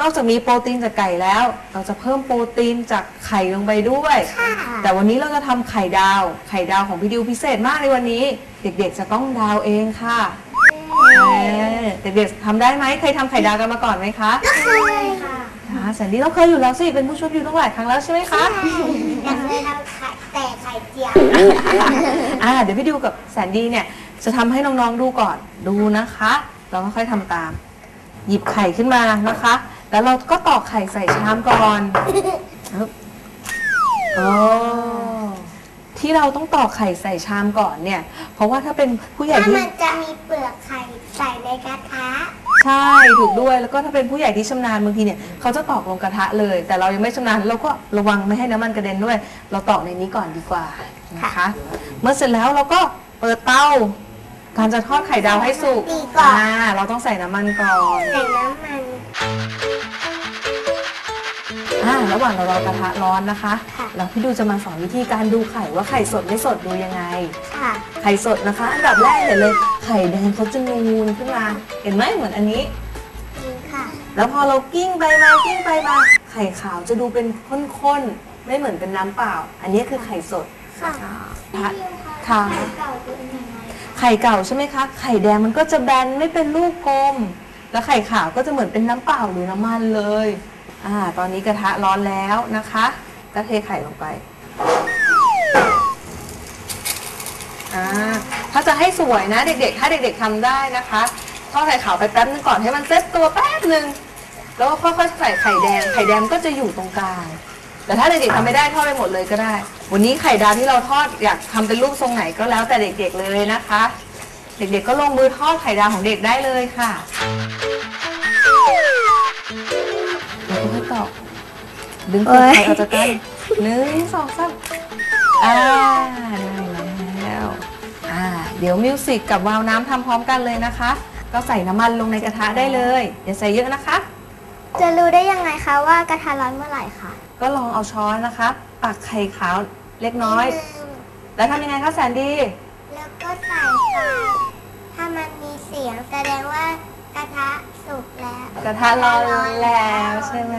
นอกจากมีโปรตีนจากไก่แล้ว เราจะเพิ่มโปรตีนจากไข่ลงไปด้วย ค่ะ แต่วันนี้เราจะทำไข่ดาว ไข่ดาวของพี่ดิวพิเศษมากในวันนี้ เด็กๆจะต้องดาวเองค่ะเออเด็กๆทำได้ไหมเคยทำไข่ดาวกันมาก่อนไหมคะเคยค่ะอ่าแสนดีเราเคยอยู่แล้วสิเป็นผู้ช่วยดิวตั้งหลายครั้งแล้วใช่ไหมคะแต่เคยทำไข่แต่ไข่เจียวอ่าเดี๋ยวพี่ดิวกับแสนดีเนี่ยจะทำให้น้องๆดูก่อนดูนะคะ เราก็ค่อยทำตาม หยิบไข่ขึ้นมานะคะ แล้วเราก็ตอกไข่ใส่ชามก่อนปึ๊บโอ้ที่เราต้องตอกไข่ใส่ชามก่อนเนี่ย เพราะว่าถ้าเป็นผู้ใหญ่ถ้าที่ มันจะมีเปลือกไข่ใส่ในกระทะใช่ถูกด้วยแล้วก็ถ้าเป็นผู้ใหญ่ที่ชำนาญบางทีเนี่ยเขาจะตอกลงกระทะเลย แต่เรายังไม่ชำนาญเราก็ระวังไม่ให้น้ำมันกระเด็นด้วย เราตอกในนี้ก่อนดีกว่านะคะ เมื่อเสร็จแล้วเราก็เปิดเตา การจะทอดไข่ดาวให้สุกตีก่อนอ่าเราต้องใส่น้ำมันก่อนใส่น้ำมัน อ่าระหว่างเรารอกระทะร้อนนะคะ ค่ะแล้วพี่ดูจะมาสอนวิธีการดูไข่ว่าไข่สดไม่สดดูยังไง ค่ะ ไข่สดนะคะ อันดับแรกเห็นเลยไข่แดงเขาจะนูนขึ้นมา เห็นไหมเหมือนอันนี้ นี่ค่ะ แล้วพอเรากิ้งไปมากิ้งไปมา ไข่ขาวจะดูเป็นข้นๆ ไม่เหมือนเป็นน้ำเปล่า อันนี้คือไข่สดค่ะค่ะค่ะ ไข่เก่าเป็นยัง ไข่เก่าใช่ไหมคะ ไข่แดงมันก็จะแบนไม่เป็นลูกกลม แล้วไข่ขาวก็จะเหมือนเป็นน้ำเปล่าหรือน้ำมันเลย อ่า ตอนนี้กระทะร้อนแล้วนะคะ ก็เทไข่ลงไป อ่า ถ้าจะให้สวยนะเด็กๆ ถ้าเด็กๆทำได้นะคะทอดไข่ขาวไปแป๊บนึงก่อนให้มันเซตตัวแป๊บนึง แล้วก็ค่อยๆใส่ไข่แดง ไข่แดงก็จะอยู่ตรงกลาง แต่ถ้าเด็กๆทำไม่ได้ทอดไปหมดเลยก็ได้ วันนี้ไข่ดาวที่เราทอดอยากทำเป็นรูปทรงไหนก็แล้วแต่เด็กๆเลยนะคะ เด็กๆก็ลงมือทอดไข่ดาวของเด็กได้เลยค่ะแล้วก็ให้ตอกดึงเปลือกไข่ออกจากกันหนึ่งสองสามอ่าได้แล้วอ่าเดี๋ยวมิวสิกกับวาล์วน้ำทำพร้อมกันเลยนะคะ ก็ใส่น้ำมันลงในกระทะได้เลย อย่าใส่เยอะนะคะ จะรู้ได้ยังไงคะว่ากระทะร้อนเมื่อไหร่คะ ก็ลองเอาช้อนนะคะปักไข่ขาวเล็กน้อย แล้วทำยังไงคะแสนดี แล้วก็ใส่ไฟถ้ามันมีเสียงแสดงว่ากระทะสุกแล้วกระทะร้อนแล้วใช่ไหม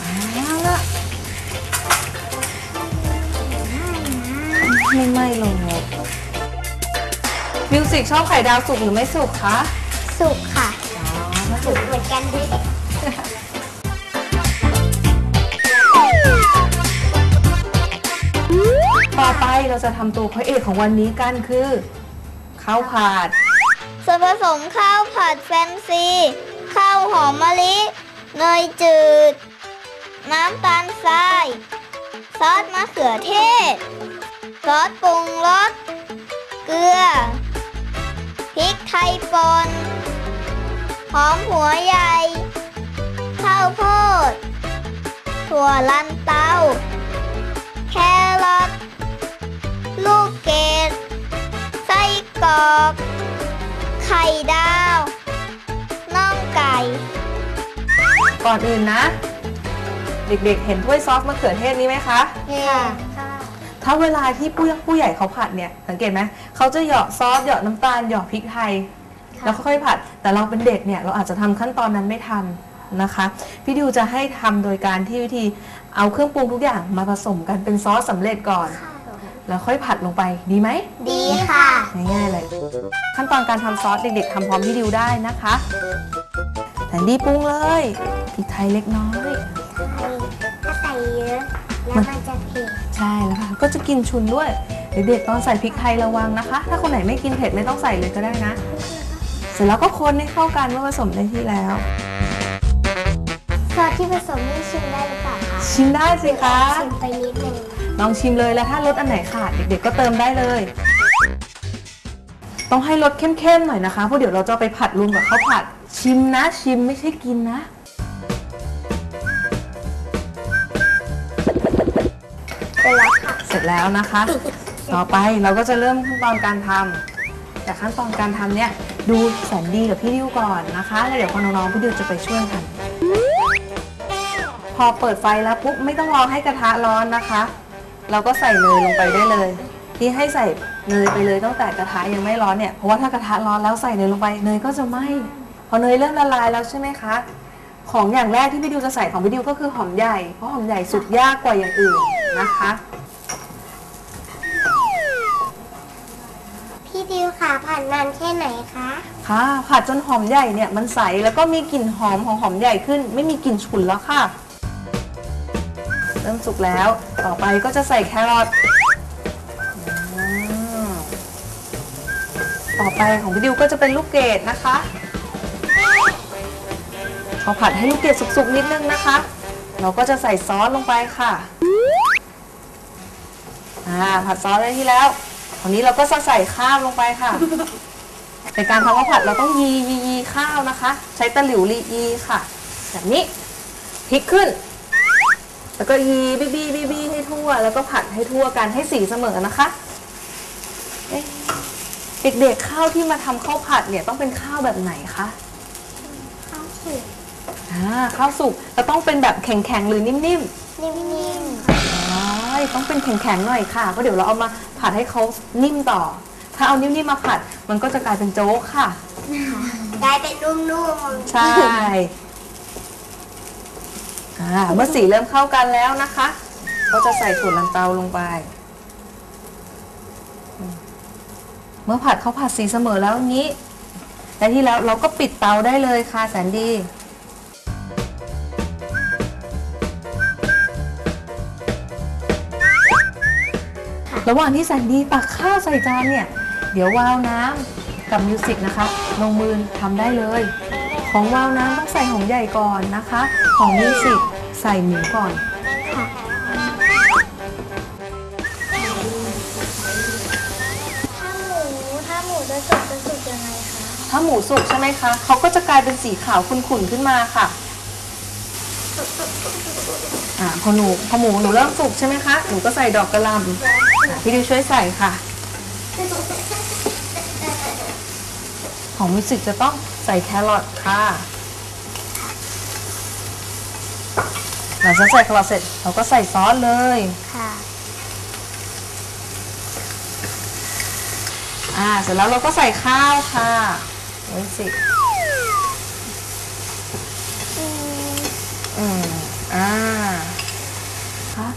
เอาละไม่ไหม้ลงเลย มิวสิกชอบไข่ดาวสุกหรือไม่สุกคะสุกค่ะอ๋อถ้าสุสุกกเหมือนกันด้วยต่อไปเราจะทำตัวพระเอกของวันนี้กันคือข้าวผัด ส่วนผสมข้าวผัดแฟนซีข้าวหอมมะลิเนยจืด น้ำตาลทราย ซอสมะเขือเทศ ซอสปรุงรส เกลือ พริกไทยป่นหอมหัวใหญ่ ข้าวโพด ถั่วลันเตา แครอท ลูกเกด ไส้กรอก ไข่ดาว น่องไก่ ก่อนอื่นนะ เด็กๆ เห็นถ้วยซอสมะเขือเทศนี้ไหมคะ ค่ะ ถ้าเวลาที่ผู้ผู้ใหญ่เขาผัดเนี่ยสังเกตไหมเขาจะเหยาะซอสเหยาะน้ำตาลเหยาะพริกไทย แล้วค่อยๆผัด แต่เราเป็นเด็กเนี่ยเราอาจจะทำขั้นตอนนั้นไม่ทันนะคะ พี่ดิวจะให้ทำโดยการที่วิธีเอาเครื่องปรุงทุกอย่างมาผสมกันเป็นซอสสำเร็จก่อน แล้วค่อยผัดลงไปดีไหม ดีค่ะ ง่ายๆเลย ขั้นตอนการทำซอสเด็กๆทำพร้อมพี่ดิวได้นะคะแต่ดีปรุงเลยพริกไทยเล็กน้อย ถ้าใส่เยอะ แล้วมันจะเผ็ด ใช่แล้วค่ะก็จะกินชุนด้วยเด็กๆตอนใส่พริกไทยระวังนะคะ ถ้าคนไหนไม่กินเผ็ดไม่ต้องใส่เลยก็ได้นะ เสร็จแล้วก็คนให้เข้ากันเมื่อผสมได้ที่แล้วซอสที่ผสมนี่ชิมได้หรือเปล่าคะชิมได้สิคะชิมไปนิดนึงลองชิมเลยแล้วถ้ารสอันไหนขาดเด็กๆก็เติมได้เลย ต้องให้รสเข้มๆหน่อยนะคะเพราะเดี๋ยวเราจะเอาไปผัดรวมกับข้าวผัด ชิมนะชิมไม่ใช่กินนะ แล้วนะคะ ต่อไปเราก็จะเริ่มขั้นตอนการทำแต่ขั้นตอนการทำเนี่ยดูแสนดีกับพี่ดิวก่อนนะคะแล้วเดี๋ยวพอน้องๆพี่ดิวจะไปช่วยทำพอเปิดไฟแล้วปุ๊บไม่ต้องรอให้กระทะร้อนนะคะ เราก็ใส่เนยลงไปได้เลย ที่ให้ใส่เนยไปเลยตั้งแต่กระทะยังไม่ร้อนเนี่ยเพราะว่าถ้ากระทะร้อนแล้วใส่เนยลงไปเนยก็จะไหม้พอเนยเริ่มละลายแล้วใช่ไหมคะของอย่างแรกที่พี่ดิวจะใส่ของพี่ดิวก็คือหอมใหญ่เพราะหอมใหญ่สุกยากกว่าอย่างอื่นนะคะ ค่ะผ่านานแค่ไหนคะค่ะ ผัดจนหอมใหญ่เนี่ยมันใสแล้วก็มีกลิ่นหอมของหอมใหญ่ขึ้น ไม่มีกลิ่นฉุนแล้วค่ะ เริ่มสุกแล้ว ต่อไปก็จะใส่แครอทต่อไปของพี่ดิวก็จะเป็นลูกเกดนะคะพอผัดให้ลูกเกดสุกๆนิดนึงนะคะ เราก็จะใส่ซอสลงไปค่ะอ่าผัดซอสได้ที่แล้ว ราวนี้เราก็จะใส่ข้าวลงไปค่ะ ในการทำข้าวผัดเราต้องยียียีข้าวนะคะ ใช้ตะหลิวรียีค่ะ แบบนี้พลิกขึ้น แล้วก็ยีบี้บี้บี้บี้ให้ทั่ว แล้วก็ผัดให้ทั่วกันให้สีเสมอนะคะเอ๊ะเด็กๆข้าวที่มาทำข้าวผัดเนี่ยต้องเป็นข้าวแบบไหนคะข้าวสุกอ่าข้าวสุกแล้วต้องเป็นแบบแข็งๆหรือนิ่มนิ่มๆอ๋อ ต้องเป็นแข็งๆหน่อยค่ะเพราะเดี๋ยวเราเอามาผัดให้เขานิ่มต่อ ถ้าเอานิ่มๆมาผัด มันก็จะกลายเป็นโจ๊กค่ะๆได้เป็นนุ่มๆใช่อ่าเมื่อสีเริ่มเข้ากันแล้วนะคะ ก็จะใส่ถั่วลันเตาลงไปอืมเมื่อผัดเขาวผัดสีเสมอแล้วนี้และที่แล้วเราก็ปิดเตาได้เลยค่ะแสนดี ระหว่างที่แสนดีตักข้าวใส่จานเนี่ย เดี๋ยววาวน้ำกับมิวสิกนะคะ ลงมือทำได้เลย ของวาวน้ำต้องใส่หอมใหญ่ก่อนนะคะ ของมิวสิกใส่หมูก่อนถ้าหมูถ้าหมูจะสุกจะสุกยังไงคะถ้าหมูสุกใช่ไหมคะเขาก็จะกลายเป็นสีขาวขุ่นๆขึ้นมาค่ะ อ่าพอหนูพอหมูหนูเริ่มสุกใช่ไหมคะ หนูก็ใส่ดอกกระหล่ำอะ พี่ดิวช่วยใส่ค่ะ ของมิวสิกจะต้องใส่แครอทค่ะหลังจากใส่แครอทเสร็จเราก็ใส่ซอสเลยค่ะอ่าเสร็จแล้วเราก็ใส่ข้าวค่ะมิวสิกอืมอ่าค่ะ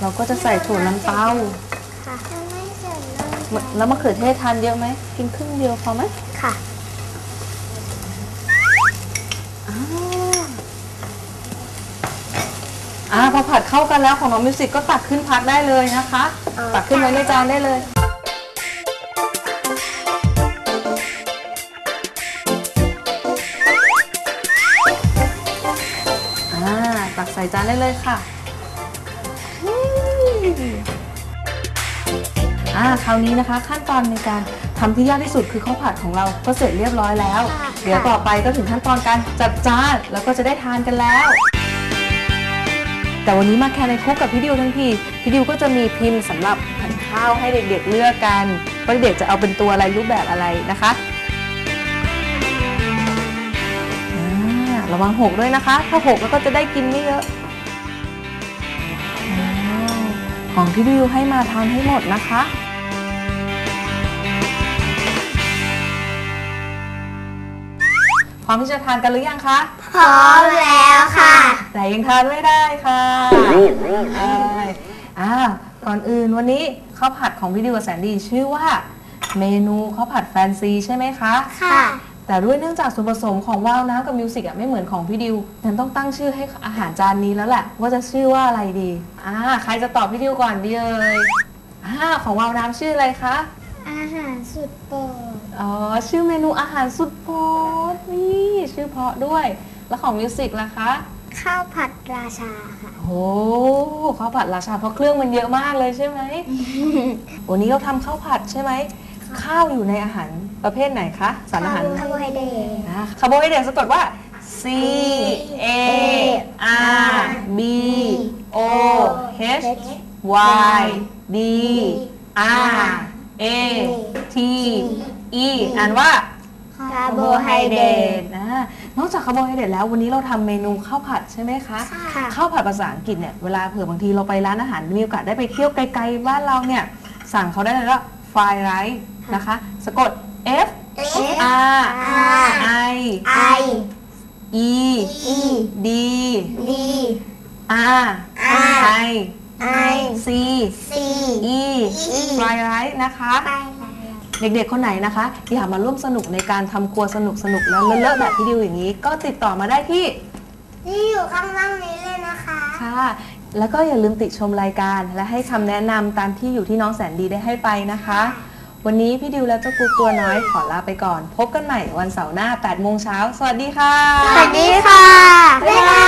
เราก็จะใส่ถั่วลันเตา ค่ะไม่ใส่เลยมะแล้วมะเขือเทศทานเยอะไหม กินครึ่งเดียวพอไหมค่ะอ่าอ่าพอผัดเข้ากันแล้วของน้องมิวสิกก็ตักขึ้นพักได้เลยนะคะเออตักขึ้นไว้ในจานได้เลย อ่า ตักใส่จานได้เลยค่ะ อ่าคราวนี้นะคะ ขั้นตอนในการทำที่ยากที่สุดคือข้าวผัดของเราก็เสร็จเรียบร้อยแล้ว ค่ะ เดี๋ยวต่อไปก็ถึงขั้นตอนการจัดจานแล้วก็จะได้ทานกันแล้ว แต่วันนี้มาแค่ในคุกกับพี่ดิวทั้งทีพี่ดิวก็จะมีพิมพ์สำหรับผัดข้าวให้เด็กๆเลือกกันว่าเด็กๆจะเอาเป็นตัวอะไรรูปแบบอะไรนะคะอ่าระวังหกด้วยนะคะ ถ้าหกแล้วก็จะได้กินไม่เยอะอ้าวของที่ดิวให้มาทานให้หมดนะคะ พร้อมที่จะทานกันหรือยังคะพร้อมแล้วค่ะ แต่ยังทานไม่ได้ค่ะใช่อ่าก่อนอื่นวันนี้ข้าวผัดของพี่ดิวกับแสนดีชื่อว่า เมนูข้าวผัดแฟนซีใช่ไหมคะ ค่ะ แต่ด้วยเนื่องจากส่วนผสมของวาวน้ำกับมิวสิกอะไม่เหมือนของพี่ดิวฉันต้องตั้งชื่อให้อาหารจานนี้แล้วแหละ ว่าจะชื่อว่าอะไรดีอ่าใครจะตอบพี่ดิวก่อนดีเอ่ยอ่าของวาวน้ำชื่ออะไรคะ อาหารสุดโปรดอ๋อ ชื่อเมนูอาหารสุดโปรดนี่ชื่อเพราะด้วย แล้วของมิวสิกล่ะคะข้าวผัดราชาค่ะ โอ้ข้าวผัดราชาเพราะเครื่องมันเยอะมากเลยใช่ไหมวันนี้เราทำข้าวผัดใช่ไหมข้าวอยู่ในอาหารประเภทไหนคะสารอาหารคาร์โบไฮเดรตนะคาร์โบไฮเดรตสะกดว่า C A R B O H Y D R A T E อ่านว่า คาร์โบไฮเดรตนะนอกจากคาร์โบไฮเดรตแล้ววันนี้เราทำเมนูข้าวผัดใช่ไหมคะ ค่ะ ข้าวผัดภาษาอังกฤษเนี่ยเวลาเผื่อบางทีเราไปร้านอาหารมีโอกาสได้ไปเที่ยวไกลๆบ้านเราเนี่ย สั่งเขาได้เลยว่า fried rice นะคะ สะกด F F R R I I E E D D R R I I C C E fried rice นะคะ ไปเด็กๆ คนไหนนะคะ อยากมาร่วมสนุกในการทำครัวสนุกสนุกๆแล้วเลอะๆแบบพี่ดิวอย่างนี้ ก็ติดต่อมาได้ที่ที่อยู่ข้างล่างนี้เลยนะคะ ค่ะ แล้วก็อย่าลืมติดชมรายการและให้คำแนะนำตามที่อยู่ที่น้องแสนดีได้ให้ไปนะคะ วันนี้พี่ดิวและเจ้ากุ๊กตัวน้อยขอลาไปก่อน พบกันใหม่วันเสาร์หน้า8โมงเช้า สวัสดีค่ะ สวัสดีค่ะ บ๊ายบายย